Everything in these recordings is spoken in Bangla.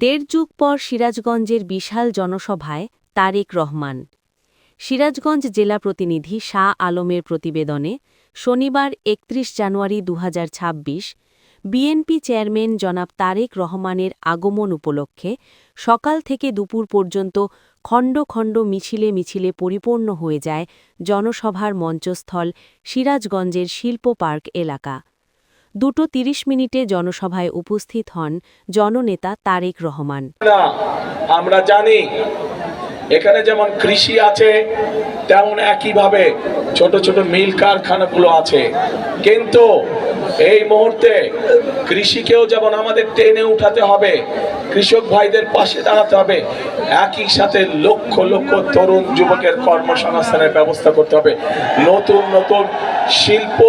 দেড় যুগ পর সিরাজগঞ্জের বিশাল জনসভায় তারেক রহমান। সিরাজগঞ্জ জেলা প্রতিনিধি শাহ আলমের প্রতিবেদনে শনিবার ৩১ জানুয়ারি দুহাজার ছাব্বিশ বিএনপি চেয়ারম্যান জনাব তারেক রহমানের আগমন উপলক্ষে সকাল থেকে দুপুর পর্যন্ত খণ্ড খণ্ড মিছিলে মিছিলে পরিপূর্ণ হয়ে যায় জনসভার মঞ্চস্থল সিরাজগঞ্জের শিল্প পার্ক এলাকা। দুটো তিরিশ মিনিটে জনসভায় উপস্থিত হন জননেতা তারেক রহমান। আমরা জানি, এখানে যেমন কৃষি আছে, তেমন একইভাবে ছোট ছোট মিল কারখানাগুলো আছে। কিন্তু এই মুহূর্তে কৃষিকেও যেমন আমাদের টেনে উঠাতে হবে, কৃষক ভাইদের পাশে দাঁড়াতে হবে, একই সাথে লক্ষ লক্ষ তরুণ যুবকের কর্মসংস্থানের ব্যবস্থা করতে হবে। নতুন নতুন শিল্প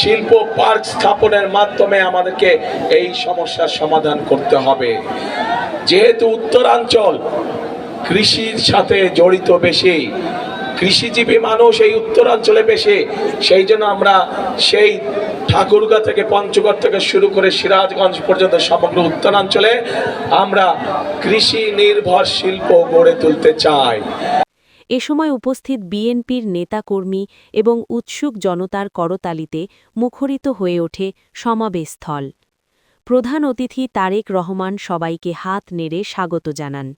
শিল্প পার্ক স্থাপনের মাধ্যমে আমাদেরকে এই সমস্যার সমাধান করতে হবে। যেহেতু উত্তরাঞ্চল কৃষির সাথে জড়িত বেশি, কৃষিজীবী মানুষ এই উত্তরাঞ্চলে বেশি, সেই জন্য আমরা সেই ঠাকুরগা থেকে পঞ্চগড় থেকে শুরু করে সিরাজগঞ্জ পর্যন্ত সমগ্র উত্তরাঞ্চলে আমরা কৃষি নির্ভর শিল্প গড়ে তুলতে চাই। এ সময় উপস্থিত বিএনপির নেতাকর্মী এবং উৎসুক জনতার করতালিতে মুখরিত হয়ে ওঠে সমাবেশস্থল। প্রধান অতিথি তারেক রহমান সবাইকে হাত নেড়ে স্বাগত জানান।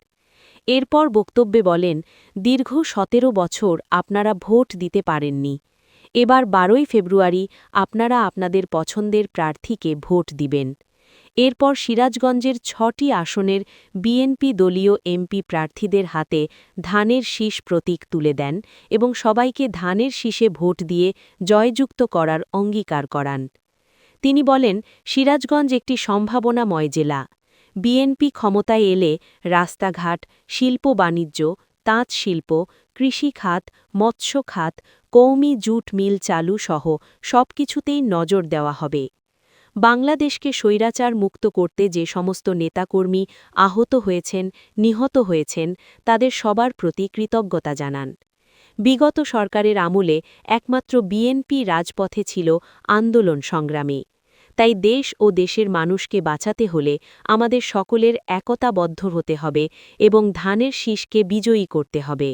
এরপর বক্তব্যে বলেন, দীর্ঘ সতেরো বছর আপনারা ভোট দিতে পারেননি। এবার বারোই ফেব্রুয়ারি আপনারা আপনাদের পছন্দের প্রার্থীকে ভোট দিবেন। এরপর সিরাজগঞ্জের ছটি আসনের বিএনপি দলীয় এমপি প্রার্থীদের হাতে ধানের শীষ প্রতীক তুলে দেন এবং সবাইকে ধানের শীষে ভোট দিয়ে জয়যুক্ত করার অঙ্গীকার করান। তিনি বলেন, সিরাজগঞ্জ একটি সম্ভাবনাময় জেলা। বিএনপি ক্ষমতায় এলে রাস্তাঘাট, শিল্প বাণিজ্য, তাঁত শিল্প, কৃষি খাত, মৎস্য খাত, কৌমি জুট মিল চালু সহ সবকিছুতেই নজর দেওয়া হবে। বাংলাদেশকে স্বৈরাচার মুক্ত করতে যে সমস্ত নেতাকর্মী আহত হয়েছেন, নিহত হয়েছেন, তাদের সবার প্রতি কৃতজ্ঞতা জানান। বিগত সরকারের আমলে একমাত্র বিএনপি রাজপথে ছিল আন্দোলন সংগ্রামে। তাই দেশ ও দেশের মানুষকে বাঁচাতে হলে আমাদের সকলের একতাবদ্ধ হতে হবে এবং ধানের শীষকে বিজয়ী করতে হবে।